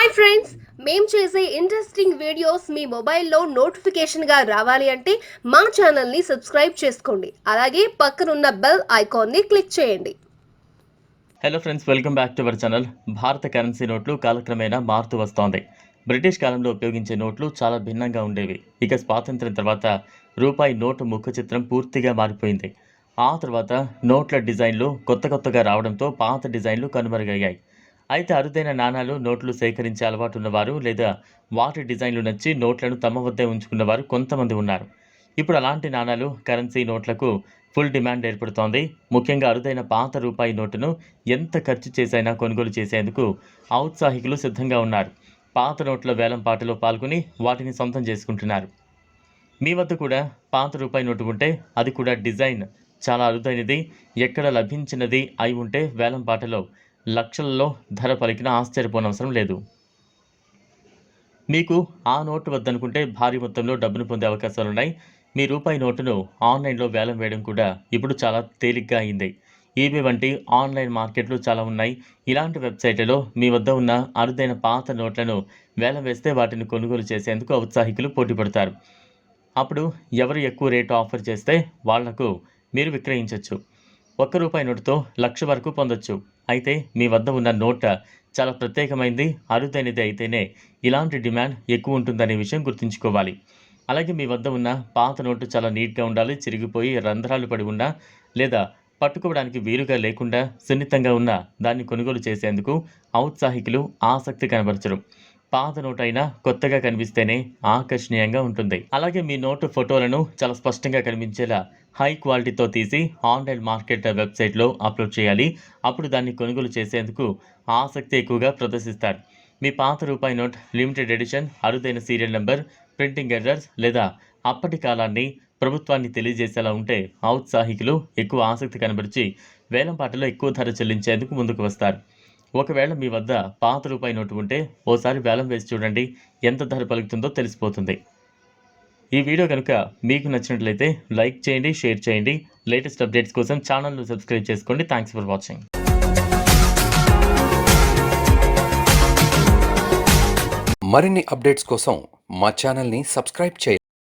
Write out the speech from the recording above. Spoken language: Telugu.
హాయ్ ఫ్రెండ్స్ మేము చేసే ఇంట్రెస్టింగ్ వీడియోస్ మీ మొబైల్లో నోటిఫికేషన్గా రావాలి అంటే మా ఛానల్ని సబ్స్క్రైబ్ చేసుకోండి. అలాగే పక్కనున్న బెల్ ఐకాన్ని క్లిక్ చేయండి. Hello friends welcome back to our channel భారత కరెన్సీ నోట్లు కాలక్రమేణా మారుతూ వస్తోంది. బ్రిటిష్ కాలంలో ఉపయోగించే నోట్లు చాలా భిన్నంగా ఉండేవి. ఇక స్వాతంత్ర్యం తర్వాత రూపాయి నోటు ముఖ చిత్రం పూర్తిగా మారిపోయింది. ఆ తర్వాత నోట్ల డిజైన్లు కొత్త కొత్తగా రావడంతో పాత డిజైన్లు కనుమరుగయ్యాయి. అయితే అరుదైన నాణాలు నోట్లు సేకరించే అలవాటు ఉన్నవారు లేదా వాటి డిజైన్లు నచ్చి నోట్లను తమ వద్దే ఉంచుకున్నవారు కొంతమంది ఉన్నారు. ఇప్పుడు అలాంటి నాణాలు కరెన్సీ నోట్లకు ఫుల్ డిమాండ్ ఏర్పడుతోంది. ముఖ్యంగా అరుదైన పాత రూపాయి నోటును ఎంత ఖర్చు చేసైనా కొనుగోలు చేసేందుకు ఔత్సాహికులు సిద్ధంగా ఉన్నారు. పాత నోట్ల వేలం పాటలో పాల్గొని వాటిని సొంతం చేసుకుంటున్నారు. మీ వద్ద కూడా పాత రూపాయి నోటు ఉంటే అది కూడా డిజైన్. చాలా అరుదైనది ఎక్కడ లభించినది అయి ఉంటే వేలం పాటలో లక్షలలో ధర పలికిన ఆశ్చర్యపోనవసరం లేదు. మీకు ఆ నోటు వద్దనుకుంటే భారీ మొత్తంలో డబ్బును పొందే అవకాశాలున్నాయి. మీ రూపాయి నోటును ఆన్లైన్లో వేలం వేయడం కూడా ఇప్పుడు చాలా తేలిగ్గా అయింది. ఈబే వంటి ఆన్లైన్ మార్కెట్లు చాలా ఉన్నాయి. ఇలాంటి వెబ్సైట్లలో మీ వద్ద ఉన్న అరుదైన పాత నోట్లను వేలం వేస్తే వాటిని కొనుగోలు చేసేందుకు ఔత్సాహికులు పోటీ పడతారు. అప్పుడు ఎవరు ఎక్కువ రేటు ఆఫర్ చేస్తే వాళ్ళకు మీరు విక్రయించవచ్చు ఒక్క రూపాయి నోటుతో లక్ష వరకు పొందొచ్చు. అయితే మీ వద్ద ఉన్న నోట్ చాలా ప్రత్యేకమైంది అరుదైనది అయితేనే ఇలాంటి డిమాండ్ ఎక్కువ ఉంటుందనే విషయం గుర్తుంచుకోవాలి. అలాగే మీ వద్ద ఉన్న పాత నోటు చాలా నీట్గా ఉండాలి చిరిగిపోయి రంధ్రాలు పడి ఉన్నా లేదా పట్టుకోవడానికి వీలుగా లేకుండా సున్నితంగా ఉన్న దాన్ని కొనుగోలు చేసేందుకు ఔత్సాహికులు ఆసక్తి కనబరచరు. పాత నోట్ అయినా కొత్తగా కనిపిస్తేనే ఆకర్షణీయంగా ఉంటుంది. అలాగే మీ నోటు ఫోటోలను చాలా స్పష్టంగా కనిపించేలా హై క్వాలిటీతో తీసి ఆన్లైన్ మార్కెట్ వెబ్సైట్లో అప్లోడ్ చేయాలి. అప్పుడు దాన్ని కొనుగోలు చేసేందుకు ఆసక్తి ఎక్కువగా ప్రదర్శిస్తారు. మీ పాత రూపాయి నోట్ లిమిటెడ్ ఎడిషన్ అరుదైన సీరియల్ నెంబర్ ప్రింటింగ్ ఎర్రర్స్ లేదా అప్పటి కాలాన్ని ప్రభుత్వాన్ని తెలియజేసేలా ఉంటే ఔత్సాహికులు ఎక్కువ ఆసక్తి కనబరిచి వేలంపాటలో ఎక్కువ ధర చెల్లించేందుకు ముందుకు వస్తారు. ఒకవేళ మీ వద్ద పాత రూపాయి నోటు ఉంటే ఓసారి వేలం వేసి చూడండి ఎంత ధర పలుకుతుందో తెలిసిపోతుంది. ఈ వీడియో కనుక మీకు నచ్చినట్లయితే లైక్ చేయండి షేర్ చేయండి. లేటెస్ట్ అప్డేట్స్ కోసం ఛానల్ను సబ్స్క్రైబ్ చేసుకోండి. థ్యాంక్స్ ఫర్ వాచింగ్ మరిన్ని అప్డేట్స్ కోసం మా ఛానల్ని సబ్స్క్రైబ్ చేయండి.